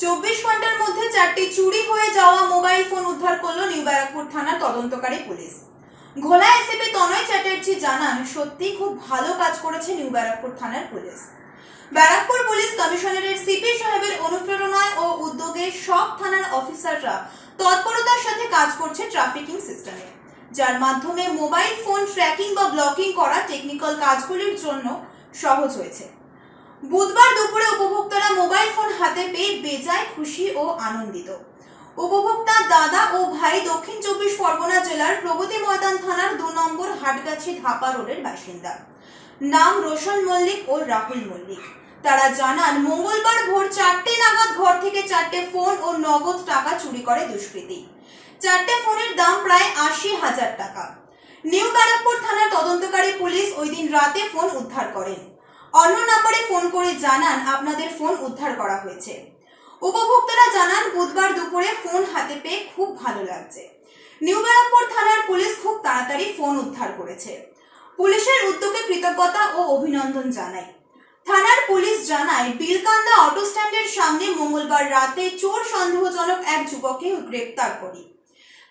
চব্বিশ ঘণ্টার মধ্যে চারটি চুরি হয়ে যাওয়া মোবাইল ফোন উদ্ধার করল নিউ ব্যারাকপুর থানার তদন্তকারী পুলিশ। ঘোলা এসিপি তনয় চ্যাটার্জি জানান, সত্যি খুব ভালো কাজ করেছে নিউ ব্যারাকপুর থানার পুলিশ। ব্যারাকপুর পুলিশ কমিশনারের সিপি সাহেবের অনুপ্রেরণায় ও উদ্যোগে সব থানার অফিসাররা তৎপরতার সাথে কাজ করছে ট্রাফিকিং সিস্টেমে, যার মাধ্যমে মোবাইল ফোন ট্র্যাকিং বা ব্লকিং করা টেকনিক্যাল কাজগুলির জন্য সহজ হয়েছে। বুধবার দুপুরে উপভোক্তারা মোবাইল ফোন হাতে পেয়ে বেজায় খুশি ও আনন্দিত। উপভোক্তা দাদা ও ভাই দক্ষিণ চব্বিশ পরগনা জেলার প্রগতি ময়দান থানার দু নম্বর হাটগাছি ধাপা রোডের বাসিন্দা। নাম রোশন মল্লিক ও রাহুল মল্লিক। তারা জানান, মঙ্গলবার ভোর চারটে নাগাদ ঘর থেকে চারটে ফোন ও নগদ টাকা চুরি করে দুষ্কৃতী। চারটে ফোনের দাম প্রায় আশি হাজার টাকা। নিউ ব্যারাকপুর থানার তদন্তকারী পুলিশ ওই দিন রাতে ফোন উদ্ধার করেন। অন্য নাম্বারে ফোন করে জানান আপনাদের ফোন উদ্ধার করা হয়েছে। উপভোক্তারা জানান, বুধবার দুপুরে ফোন হাতে পেয়ে খুব ভালো লাগছে। নিউ ব্যারাকপুর থানার পুলিশ খুব তাড়াতাড়ি ফোন উদ্ধার করেছে। পুলিশের উদ্যোগে কৃতজ্ঞতা ও অভিনন্দন জানাই। থানার পুলিশ জানায়, বিলকান্দা অটো স্ট্যান্ডের সামনে মঙ্গলবার রাতে চোর সন্দেহজনক এক যুবককে গ্রেপ্তার করি।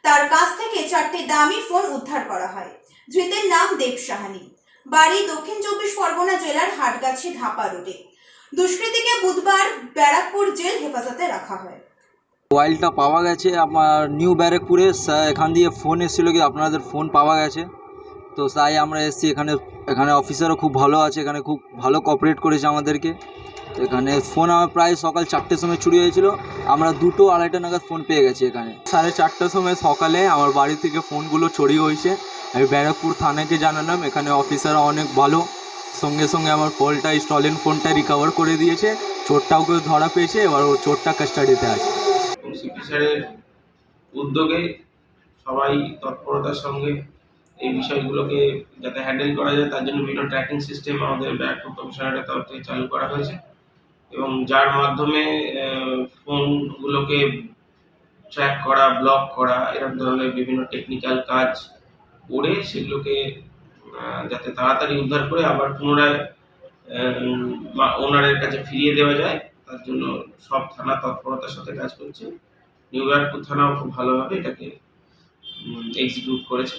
তার কাছ থেকে চারটে দামি ফোন উদ্ধার করা হয়। ধৃতের নাম দেব সাহানি বাড়ি দক্ষিণ চব্বিশ পরগনা জেলার হাটগাছি ধাপা রোডে। দুষ্কৃতীকে বুধবার ব্যারাকপুর জেল হেফাজতে রাখা হয়। মোবাইলটা পাওয়া গেছে আমার নিউ ব্যারেকপুরে এখান দিয়ে ফোন এসেছিল কি আপনাদের ফোন পাওয়া গেছে? তো তাই আমরা এসেছি এখানে এখানে অফিসারও খুব ভালো আছে, এখানে খুব ভালো কোঅপারেট করেছে আমাদেরকে। এখানে ফোন আমার প্রায় সকাল চারটের সময় চুরি হয়েছিল, আমরা দুটো আড়াইটা নাগাদ ফোন পেয়ে গেছি এখানে। সাড়ে চারটার সময় সকালে আমার বাড়ি থেকে ফোনগুলো চুরি হয়েছে আমি ব্যারাকপুর থানাকে জানালাম, এখানে অফিসাররা অনেক ভালো। সঙ্গে সঙ্গে আমার ফোনটা স্টলেন ফোনটা রিকভার করে দিয়েছে। চোরটাও কেউ ধরা পেয়েছে, এবার ও চোরটা কাস্টাডিতে আছে। উদ্যোগে সবাই তৎপরতার সঙ্গে এই বিষয়গুলোকে যাতে হ্যান্ডেল করা যায়, তার জন্য বিভিন্ন ট্র্যাকিং সিস্টেম আমাদের ব্যারাকপুর কমিশনারের তরফ থেকে চালু করা হয়েছে। এবং যার মাধ্যমে ফোনগুলোকে ট্র্যাক করা ব্লক করা এরকম ধরনের বিভিন্ন টেকনিক্যাল কাজ করে সেগুলোকে যাতে তাড়াতাড়ি উদ্ধার করে আবার পুনরায় ওনারের কাছে ফিরিয়ে দেওয়া যায়। তার জন্য সব থানা তৎপরতার সাথে কাজ করছে। নিউ ইয়র্ক থানাও খুব ভালোভাবে এটাকে এক্সিকিউট করেছে।